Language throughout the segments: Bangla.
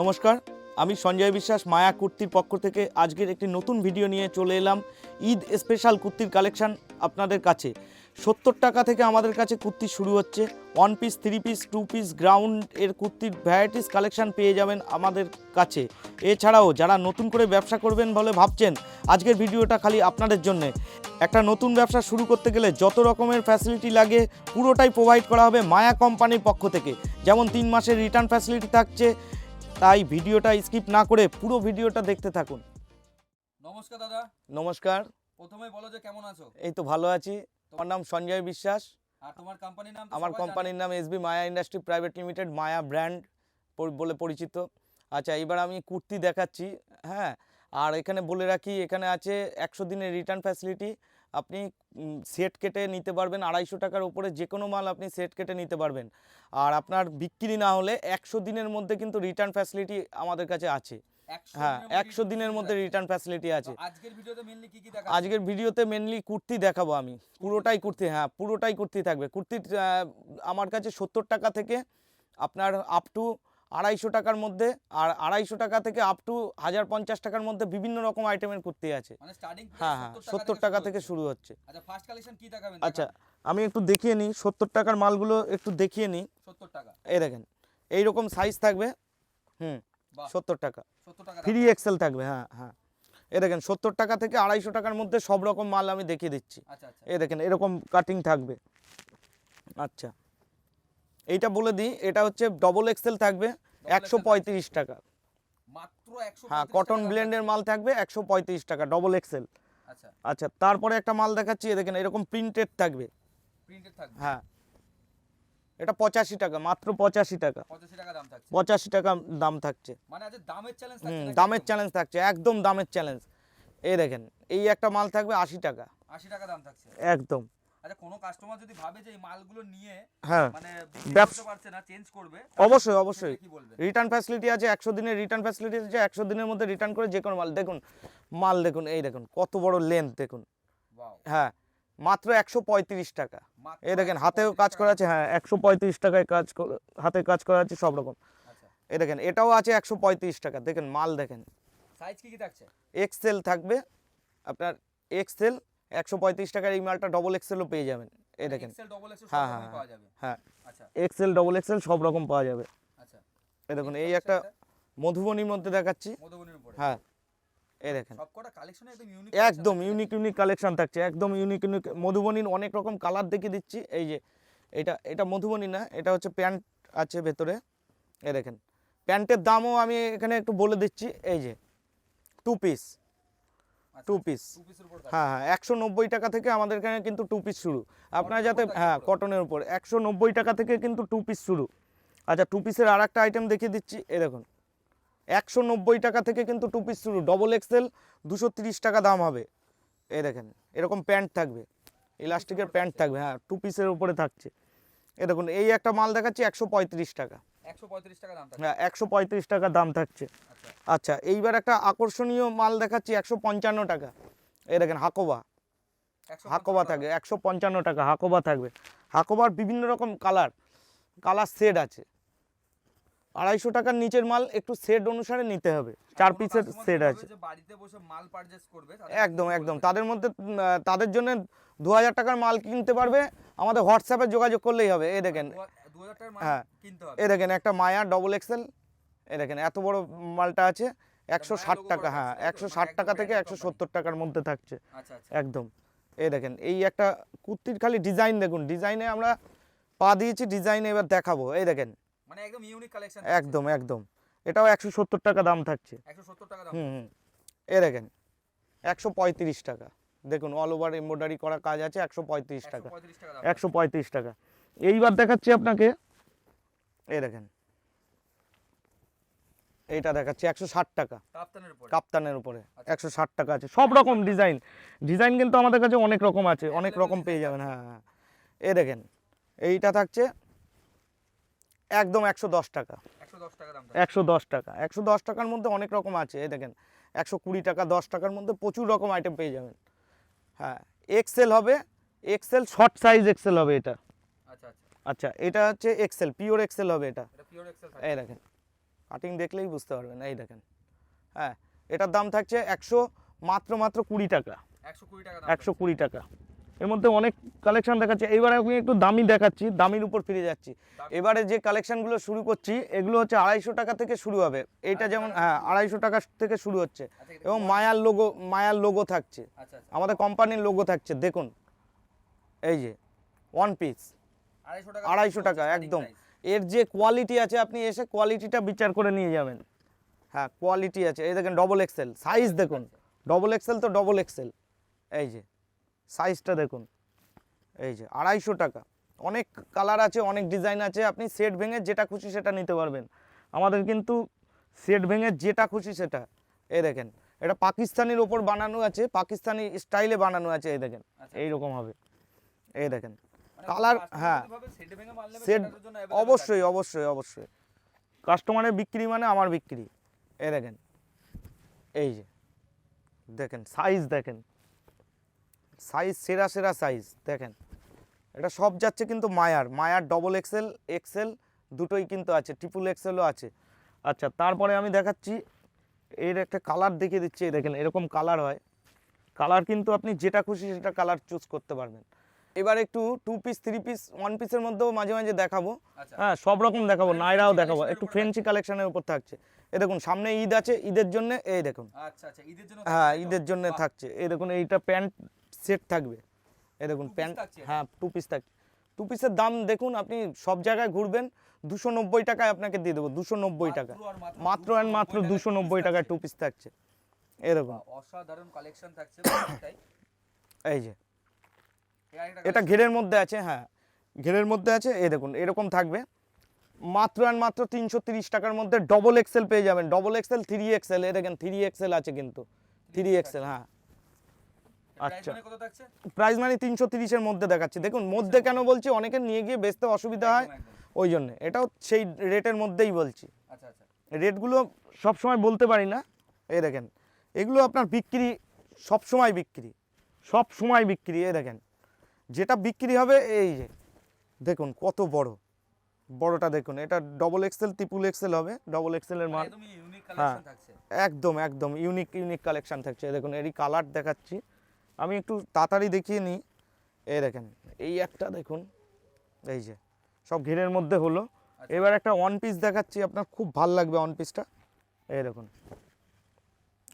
নমস্কার, আমি সঞ্জয় বিশ্বাস, মায়া কুর্তির পক্ষ থেকে আজকের একটি নতুন ভিডিও নিয়ে চলে এলাম ঈদ স্পেশাল কুর্তির কালেকশান আপনাদের কাছে। সত্তর টাকা থেকে আমাদের কাছে কুর্তি শুরু হচ্ছে। One piece three piece two piece ground এর কুর্তির ভ্যারাইটিস কালেকশান পেয়ে যাবেন আমাদের কাছে। এছাড়াও যারা নতুন করে ব্যবসা করবেন বলে ভাবছেন, আজকের ভিডিওটা খালি আপনাদের জন্যে। একটা নতুন ব্যবসা শুরু করতে গেলে যত রকমের ফ্যাসিলিটি লাগে, পুরোটাই প্রোভাইড করা হবে মায়া কোম্পানির পক্ষ থেকে। যেমন তিন মাসের রিটার্ন ফ্যাসিলিটি থাকছে তাই ভিডিওটা স্কিপ না করে পুরো ভিডিওটা দেখতে থাকুন। নমস্কার দাদা। নমস্কার। প্রথমে বলো যে কেমন আছো? এই তো ভালো আছি। তোমার নাম সঞ্জয় বিশ্বাস। আর তোমার কোম্পানির নাম আমার কোম্পানির নাম S B Maya industry private limited Maya brand বলে পরিচিত। আচ্ছা এবার আমি কুর্তি দেখাচ্ছি। হ্যাঁ আর এখানে বলে রাখি এখানে আছে একশো দিনের রিটার্ন ফ্যাসিলিটি আপনি সেট কেটে নিতে পারবেন আড়াইশো টাকার উপরে যে কোনো মাল আপনি সেট কেটে নিতে পারবেন। আর আপনার বিক্রি না হলে একশো দিনের মধ্যে কিন্তু রিটার্ন ফ্যাসিলিটি আমাদের কাছে আছে। হ্যাঁ একশো দিনের মধ্যে রিটার্ন ফ্যাসিলিটি আছে। আজকের ভিডিওতে মেনলি কুর্তি দেখাবো আমি। পুরোটাই কুর্তি হ্যাঁ পুরোটাই কুর্তি থাকবে। কুর্তির আমার কাছে সত্তর টাকা থেকে আপনার আপ টু আড়াইশো টাকার মধ্যে আর আড়াইশো টাকা থেকে আপ টু হাজার পঞ্চাশ টাকার মধ্যে বিভিন্ন রকম আইটেমের কুর্তি আছে। মানে হ্যাঁ হ্যাঁ সত্তর টাকা থেকে শুরু হচ্ছে। আচ্ছা আচ্ছা আমি একটু দেখিয়ে নিই সত্তর টাকার মালগুলো একটু দেখিয়ে নিই। 70 টাকা। এই দেখেন এইরকম সাইজ থাকবে হুম সত্তর টাকা। ফ্রি এক্সেল থাকবে হ্যাঁ হ্যাঁ। এ দেখেন সত্তর টাকা থেকে আড়াইশো টাকার মধ্যে সব রকম মাল আমি দেখিয়ে দিচ্ছি। আচ্ছা আচ্ছা। দেখেন এরকম কাটিং থাকবে। আচ্ছা। এইটা বলে দিই এটা হচ্ছে ডবল এক্সেল থাকবে একশো পঁয়ত্রিশ টাকা। হ্যাঁ কটন ব্লেন্ডের মাল থাকবে একশো পঁয়ত্রিশ টাকা ডবল এক্সেল আচ্ছা। আচ্ছা তারপরে একটা মাল দেখাচ্ছি দেখেন এরকম প্রিন্টেড থাকবে। হ্যাঁ। এটা পঁচাশি টাকা মাত্র পঁচাশি টাকা। 85 টাকা দাম থাকছে। পঁচাশি টাকা দাম থাকছে। মানে দামের চ্যালেঞ্জ থাকছে একদম? দামের চ্যালেঞ্জ এই দেখেন এই একটা মাল থাকবে আশি টাকা। 80 টাকা দাম থাকছে। একদম। আচ্ছা কোনো কাস্টমার যদি ভাবে যে এই মালগুলো নিয়ে হ্যাঁ মানে ব্যবসা- পারছে না চেঞ্জ করবে অবশ্যই অবশ্যই। রিটার্ন ফ্যাসিলিটি আছে একশো দিনের রিটার্ন ফ্যাসিলিটি আছে একশো দিনের মধ্যে রিটার্ন করে যে কোনো মাল। দেখুন মাল দেখুন এই দেখুন কত বড় লেন্থ দেখুন। হ্যাঁ মাত্র একশো পঁয়ত্রিশ টাকা। এই দেখেন হাতেও কাজ করা আছে হ্যাঁ একশো পঁয়ত্রিশ টাকায় কাজ হাতে কাজ করা আছে সব রকম। আচ্ছা। এই দেখেন এটাও আছে একশো পঁয়ত্রিশ টাকা। দেখেন মাল দেখেন। সাইজ কি কি থাকছে? এক্সেল থাকবে আপনার এক্সেল একশো পঁয়ত্রিশ টাকার এই মালটা ডবল এক্সেলও পেয়ে যাবেন। এই দেখেন। হ্যাঁ, হ্যাঁ, পাওয়া যাবে। হ্যাঁ। আচ্ছা। এক্সেল ডবল এক্সেল সব রকম পাওয়া যাবে। আচ্ছা। এই দেখুন এই একটা? মধুবনীর মধ্যে দেখাচ্ছি। হ্যাঁ। এই দেখেন। একদম ইউনিক ইউনিক কালেকশন থাকছে। একদম ইউনিক ইউনিক মধুবনীর অনেক রকম কালার দেখিয়ে দিচ্ছি। এই যে এটা এটা মধুবনী না এটা হচ্ছে প্যান্ট আছে ভেতরে। এই দেখেন। প্যান্টের দামও আমি এখানে একটু বলে দিচ্ছি। এই যে two piece two piece two হ্যাঁ হ্যাঁ একশো নব্বই টাকা থেকে আমাদের এখানে কিন্তু টু পিস শুরু। আপনারা যাতে হ্যাঁ কটনের উপর। একশো নব্বই টাকা থেকে কিন্তু টু পিস শুরু। আচ্ছা টু পিসের আর একটা আইটেম দেখিয়ে দিচ্ছি। এই দেখুন। একশো নব্বই টাকা থেকে কিন্তু টু পিস শুরু। ডবল এক্সেল দুশো তিরিশ টাকা দাম হবে। এই দেখেন এরকম প্যান্ট থাকবে। ইলাস্টিকের প্যান্ট থাকবে। হ্যাঁ টু পিসের উপরে থাকছে। এই দেখুন এই একটা মাল দেখাচ্ছি একশো পঁয়ত্রিশ টাকা। একশো পঁয়ত্রিশ টাকা দাম থাকছে। হ্যাঁ একশো পঁয়ত্রিশ টাকা দাম থাকছে। আচ্ছা। আচ্ছা এইবার একটা আকর্ষণীয় মাল দেখাচ্ছি একশো পঞ্চান্ন টাকা। এই দেখেন হাকোবা। হাকোবা থাকবে একশো পঞ্চান্ন টাকা হাকোবা থাকবে। হাকোবার বিভিন্ন রকম কালার কালার সেট আছে। আড়াইশো টাকার নিচের মাল একটু সেট অনুসারে নিতে হবে চার পিসের সেট আছে। একদম একদম। তাদের মধ্যে তাদের জন্য দু হাজার টাকার মাল কিনতে পারবে আমাদের হোয়াটসঅ্যাপে যোগাযোগ করলেই হবে। এই দেখেন হ্যাঁ। কিনতে দেখেন একটা মায়া ডবল এক্সেল এ দেখেন এত বড় মালটা আছে একশো ষাট টাকা হ্যাঁ? একশো মানে ষাট টাকা থেকে একশো সত্তর টাকার মধ্যে থাকছে আচ্ছা আচ্ছা। একদম। এই দেখেন এই একটা কুর্তির খালি ডিজাইন দেখুন ডিজাইনে আমরা পা দিয়েছি ডিজাইনে এবার দেখাবো এই দেখেন। মানে একদম ইউনিক কালেকশন একদম একদম। এটাও একশো সত্তর টাকা দাম থাকছে। হুম হুম। এই দেখেন একশো পঁয়ত্রিশ টাকা। দেখুন অল ওভার এমব্রয়ডারি করা কাজ আছে একশো পঁয়ত্রিশ টাকা। একশো পঁয়ত্রিশ টাকা। এইবার দেখাচ্ছি আপনাকে। এই দেখেন। এইটা দেখাচ্ছি একশো ষাট টাকা। কাপ্তানের উপরে। কাপ্তানের উপরে। আচ্ছা। একশো ষাট টাকা আছে। সব রকম ডিজাইন। ডিজাইন কিন্তু আমাদের কাছে অনেক রকম আছে। অনেক রকম পেয়ে যাবেন। হ্যাঁ হ্যাঁ এ দেখেন এইটা থাকছে একদম একশো দশ টাকা। একশো দশ টাকা একশো দশ টাকা। একশো দশ টাকার মধ্যে অনেক রকম আছে। এই দেখেন একশো কুড়ি টাকা দশ টাকার মধ্যে প্রচুর রকম আইটেম পেয়ে যাবেন। হ্যাঁ এক্সেল হবে। এক্সেল শর্ট সাইজ এক্সেল হবে এটা। আচ্ছা আচ্ছা। আচ্ছা এটা হচ্ছে এক্সেল পিওর এক্সেল হবে এটা। এই দেখেন কাটিং দেখলেই বুঝতে পারবেন এই দেখেন। হ্যাঁ এটার দাম থাকছে একশো মাত্র মাত্র কুড়ি টাকা। একশো কুড়ি টাকা এর মধ্যে অনেক কালেকশন দেখাচ্ছে। এবারে আমি একটু দামি দেখাচ্ছি দামির উপর ফিরে যাচ্ছি। এবারে যে কালেকশনগুলো শুরু করছি এগুলো হচ্ছে আড়াইশো টাকা থেকে শুরু হবে। এইটা যেমন হ্যাঁ আড়াইশো টাকা থেকে শুরু হচ্ছে। আচ্ছা এবং মায়ার লোগো মায়ার লোগো থাকছে। আচ্ছা আচ্ছা। আমাদের কোম্পানির লোগো থাকছে। দেখুন এই যে ওয়ান পিস আড়াইশো টাকা আড়াইশো টাকা একদম। এর যে কোয়ালিটি আছে আপনি এসে কোয়ালিটিটা বিচার করে নিয়ে যাবেন। হ্যাঁ কোয়ালিটি আছে। এই দেখেন ডবল এক্সেল সাইজ দেখুন। ডবল এক্সেল তো ডবল এক্সেল এই যে সাইজটা দেখুন। এই যে আড়াইশো টাকা। অনেক কালার আছে অনেক ডিজাইন আছে। আপনি সেট ভেঙে যেটা খুশি সেটা নিতে পারবেন। আমাদের কিন্তু সেট ভেঙে যেটা খুশি সেটা। এই দেখেন এটা পাকিস্তানির ওপর বানানো আছে পাকিস্তানি স্টাইলে বানানো আছে এই দেখেন। আচ্ছা। এইরকম হবে। এই দেখেন কালার হ্যাঁ। সেট অবশ্যই অবশ্যই অবশ্যই। কাস্টমারের বিক্রি মানে আমার বিক্রি। এ দেখেন। এই যে দেখেন সাইজ দেখেন। সাইজ সেরা সেরা সাইজ দেখেন। এটা সব যাচ্ছে কিন্তু মায়ার। মায়ার ডবল এক্সেল এক্সেল দুটোই কিন্তু আছে ট্রিপল এক্সেলও আছে। আচ্ছা তারপরে আমি দেখাচ্ছি এর একটা কালার দেখিয়ে দিচ্ছি এই দেখেন এরকম কালার হয়। কালার কিন্তু আপনি যেটা খুশি সেটা কালার চুজ করতে পারবেন। এবার একটু two piece three piece one পিসের মধ্যেও মাঝে মাঝে দেখাবো। আচ্ছা। হ্যাঁ সব রকম দেখাবো Fancy নাইরাও দেখাবো। একটু ফ্রেন্সি কালেকশনের উপর থাকছে। এ দেখুন সামনে ঈদ আছে ঈদের জন্য এই দেখুন। আচ্ছা ঈদের জন্য হ্যাঁ ঈদের জন্য থাকছে। এই দেখুন এইটা প্যান্ট সেট থাকবে। এই দেখুন প্যান্ট হ্যাঁ টু পিস থাকছে। টু পিসের দাম দেখুন আপনি সব জায়গায় ঘুরবেন দুশো নব্বই টাকায় আপনাকে দিয়ে দেবো দুশো নব্বই টাকা। মাত্র অ্যান্ড মাত্র দুশো নব্বই টাকায়। টু পিস থাকছে। দেখুন। অসাধারণ কালেকশন থাকছে এই যে। এটা ঘেরের মধ্যে আছে হ্যাঁ। ঘেরের মধ্যে আছে এই দেখুন এরকম থাকবে। মাত্র আর মাত্র তিনশো তিরিশ টাকার মধ্যে ডবল এক্সেল পেয়ে যাবেন। ডবল এক্সেল থ্রি এক্সেল এ দেখেন থ্রি এক্সেল আছে কিন্তু। থ্রি এক্সেল হ্যাঁ। আচ্ছা। আচ্ছা প্রাইস মানে তিনশো তিরিশের মধ্যে দেখাচ্ছি। দেখুন মধ্যে কেন বলছি? অনেকে নিয়ে গিয়ে বেচতে অসুবিধা হয়। ওই জন্য। এটাও সেই রেটের মধ্যেই বলছি। আচ্ছা আচ্ছা। রেটগুলো সব সময় বলতে পারি না। এই দেখেন এগুলো আপনার বিক্রি সব সময় বিক্রি। সব সময় বিক্রি এই দেখেন। যেটা বিক্রি হবে এই যে দেখুন কত বড়। বড়টা দেখুন এটা ডবল এক্সেল ত্রিপুল এক্সেল হবে ডবল এক্সেলের মাল হ্যাঁ। একদম একদম ইউনিক ইউনিক কালেকশন থাকছে। দেখুন এরই কালার দেখাচ্ছি। আমি একটু তাড়াতাড়ি দেখিয়ে নিই। এই দেখেন এই একটা দেখুন এই যে সব ঘিরের মধ্যে হলো। এবার একটা ওয়ান পিস দেখাচ্ছি আপনার খুব ভালো লাগবে ওয়ান পিসটা এই দেখুন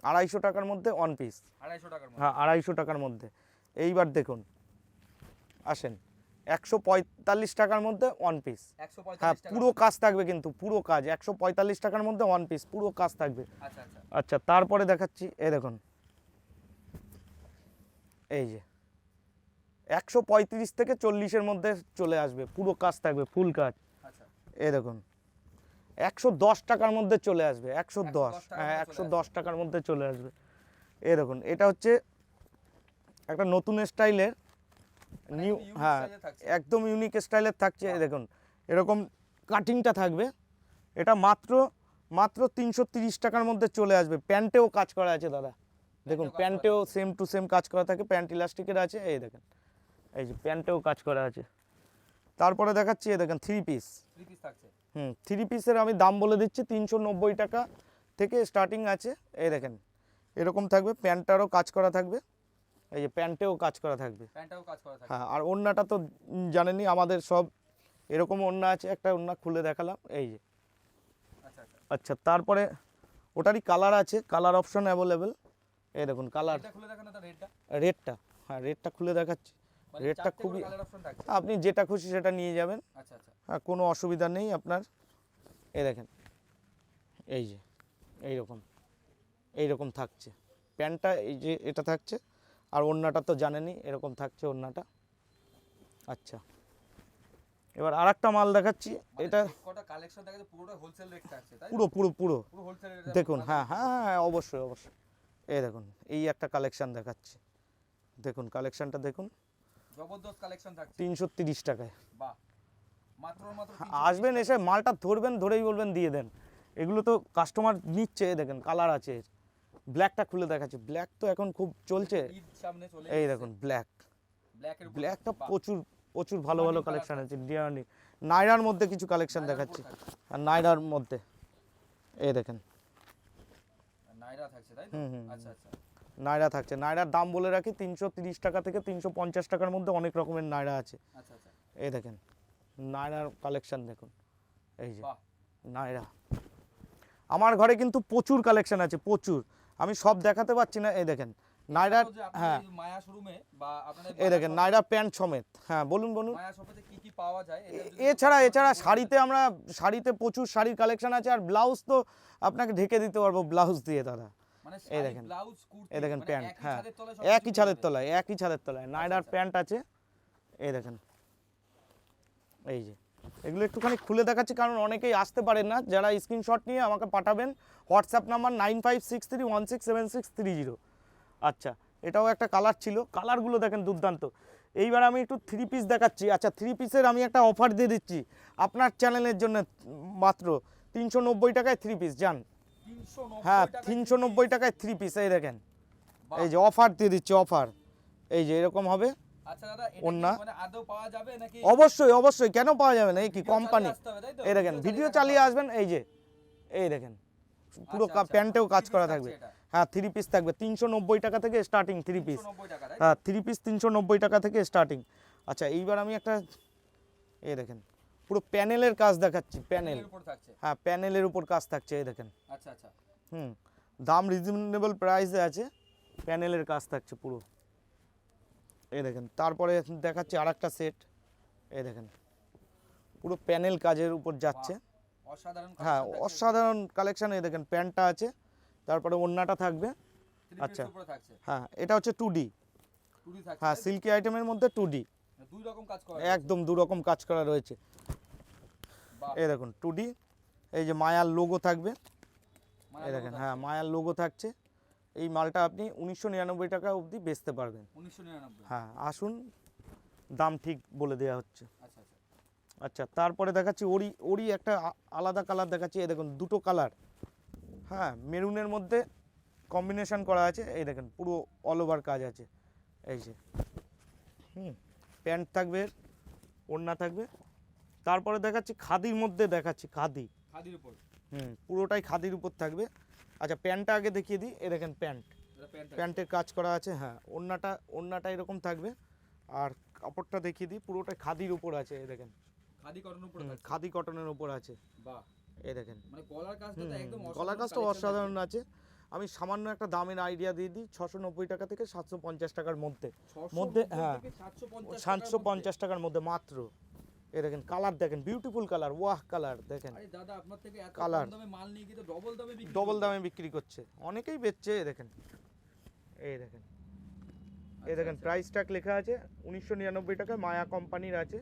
আড়াইশো টাকার মধ্যে ওয়ান পিস আড়াইশো টাকার হ্যাঁ আড়াইশো টাকার মধ্যে। এইবার দেখুন আসেন। একশো পঁয়তাল্লিশ টাকার মধ্যে ওয়ান পিস হ্যাঁ পুরো কাজ থাকবে কিন্তু পুরো কাজ। একশো পঁয়তাল্লিশ টাকার মধ্যে ওয়ান পিস পুরো কাজ থাকবে। আচ্ছা আচ্ছা। আচ্ছা তারপরে দেখাচ্ছি এ দেখুন। এই যে একশো পঁয়ত্রিশ থেকে চল্লিশের মধ্যে চলে আসবে পুরো কাজ থাকবে ফুল কাজ। এ দেখুন একশো দশ টাকার মধ্যে চলে আসবে একশো দশ। হ্যাঁ একশো দশ টাকার মধ্যে চলে আসবে। এ দেখুন এটা হচ্ছে একটা নতুন স্টাইলের নিউ হ্যাঁ এর থাকছে। একদম ইউনিক স্টাইলের থাকছে দেখুন এরকম কাটিংটা থাকবে। এটা মাত্র মাত্র তিনশো তিরিশ টাকার মধ্যে চলে আসবে। প্যান্টেও কাজ করা আছে দাদা। দেখুন প্যান্টেও সেম টু সেম কাজ করা থাকে প্যান্ট ইলাস্টিকের আছে এই দেখেন। এই যে প্যান্টেও কাজ করা আছে। তারপরে দেখাচ্ছি এই দেখেন থ্রি পিস থ্রি পিস থাকছে। হুম থ্রি পিসের আমি দাম বলে দিচ্ছি তিনশো নব্বই টাকা থেকে স্টার্টিং আছে এই দেখেন। এরকম থাকবে প্যান্টটারও কাজ করা থাকবে। এই যে প্যান্টেও কাজ করা থাকবে। প্যান্টটাও কাজ করা থাকছে হ্যাঁ আর ওড়নাটা তো জানেনই আমাদের সব এরকম ওড়না আছে একটা ওড়না খুলে দেখালাম এই যে। আচ্ছা আচ্ছা। আচ্ছা তারপরে ওটারই কালার আছে কালার অপশন অ্যাভেলেবেল। এই দেখুন কালার। এটা খুলে দেখেন তার রেটটা। রেটটা হ্যাঁ রেটটা খুলে দেখাচ্ছি। মানে রেটটা খুবই আপনি যেটা খুশি সেটা নিয়ে যাবেন। আচ্ছা আচ্ছা। হ্যাঁ কোনো অসুবিধা নেই আপনার। এই দেখেন এই যে এই রকম এই রকম থাকছে। প্যান্টটা এই যে এটা থাকছে। আর ওড়নাটা তো জানেনই এরকম থাকছে ওড়নাটা। আচ্ছা। এবার আর একটা মাল দেখাচ্ছি। মানে এটা পুরো পুরো পুরো। দেখুন হ্যাঁ হ্যাঁ হ্যাঁ অবশ্যই অবশ্যই। এই দেখুন এই একটা কালেকশন দেখাচ্ছি। দেখুন কালেকশনটা দেখুন। জবরদস্ত কালেকশন থাকছে। তিনশো তিরিশ টাকায়। বাহ। হ্যাঁ, আসবেন এসে মালটা ধরবেন ধরেই বলবেন দিয়ে দেন। এগুলো তো কাস্টমার নিচ্ছে দেখেন কালার আছে ব্ল্যাকটা খুলে দেখাচ্ছে। ব্ল্যাক তো এখন খুব চলছে। এই দেখুন ব্ল্যাক ব্ল্যাকটা প্রচুর প্রচুর ভালো ভালো কালেকশন আছে। ডিয়ানি নাইরার মধ্যে কিছু কালেকশন দেখাচ্ছি। আর নাইরার মধ্যে। এই দেখেন। নাইরা থাকছে তাই আচ্ছা আচ্ছা। নায়রা থাকছে। নায়রার দাম বলে রাখি তিনশো তিরিশ টাকা থেকে তিনশো পঞ্চাশ টাকার মধ্যে অনেক রকমের নায়রা আছে। আচ্ছা আচ্ছা। এই দেখেন নায়রার কালেকশন দেখুন। এই যে নায়রা আমার ঘরে কিন্তু প্রচুর কালেকশন আছে প্রচুর। আমি সব দেখাতে পারছি না এই দেখেন। আপনাদের হ্যাঁ এই মায়া শোরুমে বা আপনাদের এই দেখেন নায়রা প্যান্ট সমেত। হ্যাঁ বলুন বলুন। মায়া কি কি পাওয়া যায়? এছাড়া এছাড়া শাড়িতে আমরা শাড়িতে প্রচুর শাড়ির কালেকশন আছে আর ব্লাউজ তো আপনাকে ঢেকে দিতে পারব ব্লাউজ দিয়ে দাদা। মানে এই দেখেন। এই দেখেন মানে প্যান্ট হ্যাঁ। একই ছাদের তলায় একই ছাদের তলায়। নায়রার আচ্ছা। প্যান্ট আছে এই দেখেন। এই যে। এগুলো একটুখানি খুলে দেখাচ্ছি কারণ অনেকেই আসতে পারেন না। যারা স্ক্রিনশট নিয়ে আমাকে পাঠাবেন WhatsApp number nine five six three one six seven six three zero আচ্ছা এটাও একটা কালার ছিল। কালারগুলো দেখেন দুর্দান্ত। এইবার আমি একটু থ্রি পিস দেখাচ্ছি। আচ্ছা থ্রি পিসের আমি একটা অফার দিয়ে দিচ্ছি আপনার চ্যানেলের জন্য মাত্র তিনশো নব্বই টাকায় থ্রি পিস যান হ্যাঁ তিনশো নব্বই টাকায় থ্রি পিস এই দেখেন। এই যে অফার দিয়ে দিচ্ছি অফার এই যে এরকম হবে। আচ্ছা। মানে অবশ্যই অবশ্যই কেন পাওয়া যাবে না? এই কি কোম্পানি? এই দেখেন ভিডিও চালিয়ে আসবেন এই যে এই দেখেন পুরো আচ্ছা, আচ্ছা, প্যান্টেও কাজ করা থাকবে। হ্যাঁ থ্রি পিস থাকবে তিনশো নব্বই টাকা থেকে স্টার্টিং থ্রি পিস 390 টাকা, তাই তো? হ্যাঁ থ্রি পিস তিনশো নব্বই টাকা থেকে স্টার্টিং আচ্ছা এইবার আমি একটা এই দেখেন পুরো প্যানেলের কাজ দেখাচ্ছি প্যানেল। হ্যাঁ প্যানেলের উপর কাজ থাকছে এই দেখেন। আচ্ছা আচ্ছা। হুম দাম রিজনেবল প্রাইসে আছে প্যানেলের কাজ থাকছে পুরো। এই দেখেন তারপরে দেখাচ্ছি আর একটা সেট এই দেখেন পুরো প্যানেল কাজের উপর যাচ্ছে। হ্যাঁ অসাধারণ কালেকশন এই দেখেন প্যান্টটা আছে তারপরে ওড়নাটা থাকবে। আচ্ছা। হ্যাঁ এটা হচ্ছে টু ডি হ্যাঁ সিল্কি আইটেমের মধ্যে টু ডি একদম দু রকম কাজ করা রয়েছে। এই দেখুন টু ডি এই যে মায়ার লোগো থাকবে। এই দেখেন হ্যাঁ মায়ার লোগো থাকছে। এই মালটা আপনি উনিশশো নিরানব্বই টাকা অবধি বেচতে পারবেন। হ্যাঁ আসুন দাম ঠিক বলে দেওয়া হচ্ছে। আচ্ছা আচ্ছা। আচ্ছা তারপরে দেখাচ্ছি ওরি ওরি একটা আলাদা কালার দেখাচ্ছি এই দেখুন দুটো কালার। হ্যাঁ মেরুনের মধ্যে কম্বিনেশন করা আছে এই দেখেন পুরো অল ওভার কাজ আছে। এই যে হুম প্যান্ট থাকবে ওড়না থাকবে। তারপরে দেখাচ্ছি খাদির মধ্যে দেখাচ্ছি খাদি। খাদির উপর। হুম পুরোটাই খাদির উপর থাকবে। আচ্ছা প্যান্টটা আগে দেখিয়ে দিই। এ দেখেন প্যান্ট। প্যান্টের কাজ করা আছে হ্যাঁ। ওড়নাটা ওড়নাটা এরকম থাকবে। আর কাপড়টা দেখিয়ে দিই পুরোটাই খাদির উপর আছে এ দেখেন। খাদি কটন উপর খাদি কটনের উপর আছে। বাহ। এই দেখেন। মানে গলার কাজটা তো একদম অসাধারণ কাজটা অসাধারণ আছে। আমি সামান্য একটা দামের আইডিয়া দিয়ে দিই ছশো নব্বই টাকা থেকে সাতশো পঞ্চাশ টাকার মধ্যে। মধ্যে, হ্যাঁ, সাতশো পঞ্চাশ টাকার মধ্যে মাত্র। এই দেখেন কালার দেখেন বিউটিফুল কালার ওয়াহ কালার দেখেন। মধ্যে। আরে দাদা আপনার থেকে এত Colour। দামে মাল নিয়ে গিয়ে ডবল দামে বিক্রি ডবল দামে বিক্রি করছে। অনেকেই বেচছে এই দেখেন। এই দেখেন। এই আচ্ছা, দেখেন আচ্ছা। প্রাইস ট্যাগ লেখা আছে উনিশশো নিরানব্বই টাকায় মায়া কোম্পানির আছে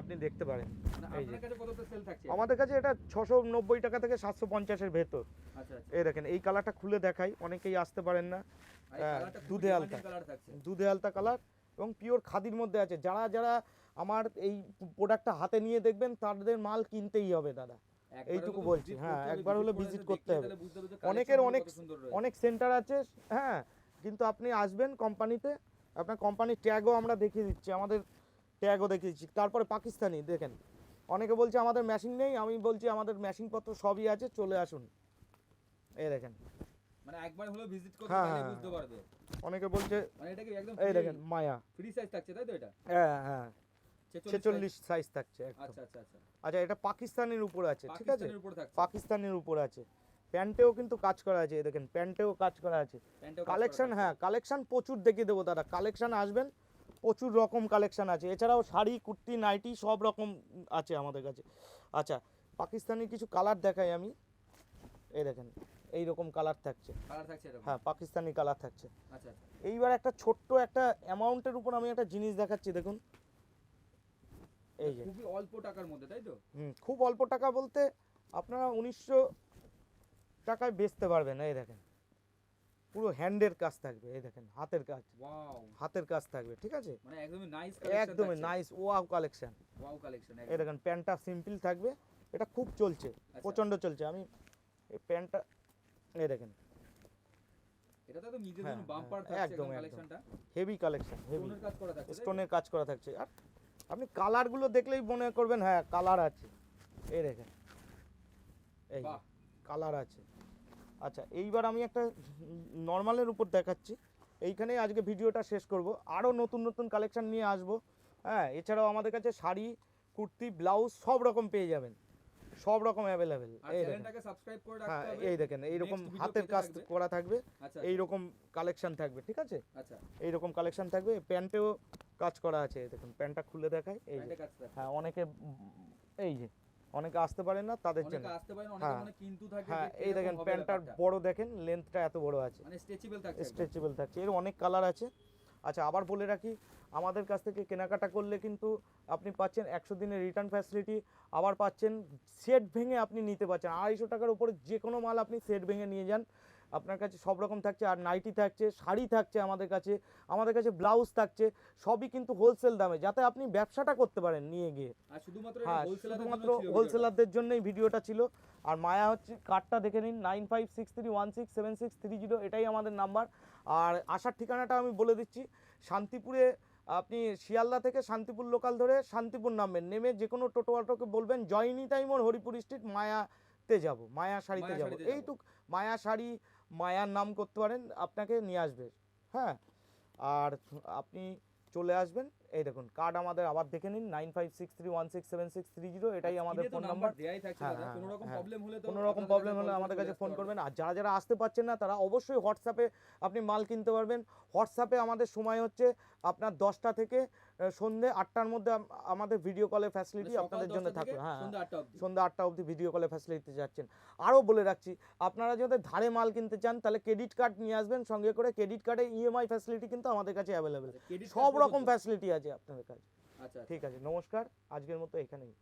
আপনি দেখতে পারেন। এই যে। আমাদের কাছে এটা ছশো নব্বই টাকা থেকে সাতশো পঞ্চাশের ভেতর। আচ্ছা আচ্ছা। এই দেখেন এই কালারটা খুলে দেখাই অনেকেই আসতে পারেন না। হ্যাঁ, দুধে আলতা। দুধে আলতা কালার এবং পিওর খাদির মধ্যে আছে। যারা যারা আমার এই প্রোডাক্টটা হাতে নিয়ে দেখবেন তাদের মাল কিনতেই হবে দাদা। এইটুকু বলছি, হ্যাঁ, একবার হলে ভিজিট করতে হবে। অনেকের অনেক। অনেক সেন্টার আছে হ্যাঁ কিন্তু আপনি আসবেন কোম্পানিতে আপনার কোম্পানির ট্যাগও আমরা দেখিয়ে দিচ্ছি আমাদের ট্যাগও দেখিয়ে দিচ্ছি। তারপরে পাকিস্তানি দেখেন। অনেকে বলছে আমাদের মেশিন নেই আমি বলছি আমাদের মেশিন পত্র সবই আছে চলে আসুন। এই দেখেন। মানে একবার হলেও ভিজিট করতে হ্যাঁ, পারলে হ্যাঁ, বুঝতে পারবে। অনেকে বলছে মানে এটা কি একদম এই দেখেন মায়া। ফ্রি সাইজ থাকছে তাই তো এটা? হ্যাঁ হ্যাঁ। 46 ছেচল্লিশ সাইজ থাকছে আচ্ছা আচ্ছা আচ্ছা। আচ্ছা এটা পাকিস্তানের উপর আছে ঠিক আছে? পাকিস্তানের উপর পাকিস্তানের আছে। প্যান্টেও কিন্তু কাজ করা আছে এই দেখেন প্যান্টেও কাজ করা আছে। কালেকশন হ্যাঁ কালেকশন প্রচুর দেখিয়ে দেবো দাদা কালেকশন আসবেন প্রচুর রকম কালেকশন আছে। এছাড়াও শাড়ি কুর্তি নাইটি সব রকম আছে আমাদের কাছে। আচ্ছা পাকিস্তানি কিছু কালার দেখাই আমি। এই দেখেন এই রকম কালার থাকছে। কালার থাকছে এরকম? হ্যাঁ পাকিস্তানি কালার থাকছে। আচ্ছা আচ্ছা। এইবার একটা ছোট্ট একটা অ্যামাউন্টের উপর আমি একটা জিনিস দেখাচ্ছি দেখুন। এই যে। খুবই অল্প টাকার মধ্যে তাই তো? হুম খুব অল্প টাকা বলতে আপনারা উনিশশো টাকায় বেচতে পারবেন এই দেখেন। পুরো হ্যান্ডের কাজ থাকবে এই দেখেন হাতের কাজ। ওয়াও হাতের কাজ থাকবে ঠিক আছে? মানে একদমই নাইস একদমই nice wow collection wow collection এই দেখেন প্যান্টটা সিম্পল থাকবে এটা খুব চলছে প্রচণ্ড চলছে। আমি এই প্যান্টটা এই দেখেন। এটা তো একদম নিজের জন্য বাম্পার থাকছে একদম, একদম একদম। কালেকশনটা হেভি কালেকশন হেভি? স্টোনের কাজ করা থাকছে আর আপনি কালারগুলো দেখলেই মনে করবেন হ্যাঁ কালার আছে। এই দেখেন। এই কালার আছে। আচ্ছা এইবার আমি একটা নর্মালের উপর দেখাচ্ছি। এইখানেই আজকে ভিডিওটা শেষ করব। আরও নতুন নতুন কালেকশন নিয়ে আসব। হ্যাঁ এছাড়াও আমাদের কাছে শাড়ি কুর্তি ব্লাউজ সব রকম পেয়ে যাবেন। সব রকম অ্যাভেলেবেল এই দেখেন। চ্যানেলটাকে সাবস্ক্রাইব করে হ্যাঁ রাখতে হবে। এই দেখেন এইরকম Next হাতের কাজ করা থাকবে আচ্ছা এইরকম কালেকশন থাকবে ঠিক আছে? আচ্ছা। এইরকম কালেকশন থাকবে প্যান্টেও কাজ করা আছে এই দেখুন প্যান্টটা খুলে দেখায় এই হ্যাঁ অনেকে এই যে অনেকে আসতে পারেন না তাদের জন্য অনেকে আসতে পারেন অনেকে হ্যাঁ। মনে কিন্তু থাকে হ্যাঁ এই দেখেন প্যান্টটার বড় দেখেন লেন্থটা এত বড় আছে। মানে স্ট্রেচেবল স্ট্রেচেবল থাকছে এর অনেক কালার আছে। আচ্ছা আবার বলে রাখি আমাদের কাছ থেকে কেনাকাটা করলে কিন্তু আপনি পাচ্ছেন একশো দিনের রিটার্ন ফ্যাসিলিটি আবার পাচ্ছেন সেট ভেঙে আপনি নিতে পারছেন। আড়াইশো টাকার উপরে যে কোনো মাল আপনি সেট ভেঙে নিয়ে যান। আপনার কাছে সব রকম থাকছে আর নাইটি থাকছে শাড়ি থাকছে আমাদের কাছে আমাদের কাছে ব্লাউজ থাকছে সবই কিন্তু হোলসেল দামে যাতে আপনি ব্যবসাটা করতে পারেন নিয়ে গিয়ে। হ্যাঁ শুধুমাত্র। হোলসেলারদের জন্যই ভিডিওটা ছিল। আর মায়া হচ্ছে কার্ডটা দেখে নিন nine five six three one six seven six three zero এটাই আমাদের নাম্বার আর আসার ঠিকানাটা আমি বলে দিচ্ছি। শান্তিপুরে আপনি শিয়ালদা থেকে শান্তিপুর লোকাল ধরে শান্তিপুর নামবেন। নেমে যে কোনো টোটো অটোকে বলবেন জয়নি তাইমোর হরিপুর স্ট্রিট মায়াতে যাব মায়া শাড়িতে যাব। এইটুক মায়া শাড়ি মায়ার নাম করতে পারেন আপনাকে নিয়ে আসবে। হ্যাঁ আর আপনি চলে আসবেন। এই দেখুন কার্ড আমাদের আবার দেখে নিন nine five six three one six seven six three zero এটাই আমাদের ফোন নাম্বার কোনো রকম। প্রবলেম হলে তো কোনো রকম প্রবলেম হলে আমাদের কাছে ফোন করবেন আর যারা যারা আসতে পারছেন না তারা অবশ্যই হোয়াটসঅ্যাপে আপনি মাল কিনতে পারবেন। হোয়াটসঅ্যাপে আমাদের সময় হচ্ছে আপনার দশটা থেকে সন্ধে আটটার মধ্যে আমাদের ভিডিও কলের ফ্যাসিলিটি আপনাদের জন্য 10টা থেকে। থাকবে হ্যাঁ সন্ধ্যা আটটা অবধি। ভিডিও কলে ফ্যাসিলিটি যাচ্ছেন। আরও বলে রাখছি আপনারা যদি ধারে মাল কিনতে চান তাহলে ক্রেডিট কার্ড নিয়ে আসবেন। সঙ্গে করে ক্রেডিট কার্ডে ইএমআই ফ্যাসিলিটি কিন্তু আমাদের কাছে অ্যাভেলেবেল আচ্ছা, সব রকম ফ্যাসিলিটি আছে। আপনাদের কাছে আচ্ছা আচ্ছা। ঠিক আছে নমস্কার আজকের মতো এখানেই